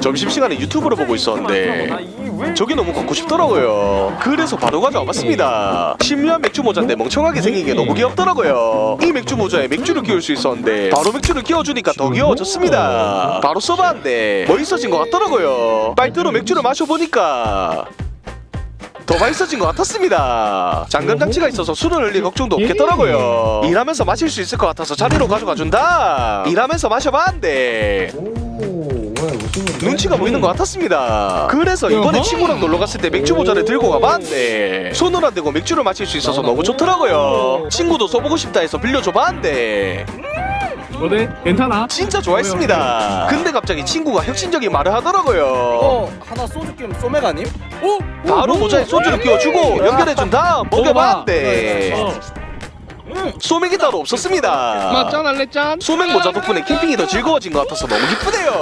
점심시간에 유튜브를 보고 있었는데 저게 너무 갖고 싶더라고요. 그래서 바로 가져와 봤습니다. 심리한 맥주 모자인데 멍청하게 생긴 게 너무 귀엽더라고요. 이 맥주 모자에 맥주를 끼울 수 있었는데 바로 맥주를 끼워주니까 더 귀여워졌습니다. 바로 써봤는데 멋있어진 것 같더라고요. 빨대로 맥주를 마셔보니까 더 맛있어진 것 같았습니다. 잠금 장치가 있어서 술을 흘릴 걱정도 없겠더라고요. 일하면서 마실 수 있을 것 같아서 자리로 가져가 준다. 일하면서 마셔봤는데 눈치가 보이는 것 같았습니다. 그래서 이번에 어허. 친구랑 놀러 갔을 때 맥주 모자를 들고 가봤는데 손을 안 대고 맥주를 마실 수 있어서 너무 좋더라고요. 친구도 써보고 싶다 해서 빌려줘봤는데 어때? 괜찮아? 진짜 좋아했습니다. 근데 갑자기 친구가 혁신적인 말을 하더라고요. 어 하나 소주 끼면 소맥 아님? 오! 바로 모자에 소주를 끼워주고 연결해준 다음 먹여봤는데 어. 소맥이 따로 없었습니다. 맞짠 할래 짠? 소맥 모자 덕분에 캠핑이 더 즐거워진 것 같아서 너무 기쁘네요.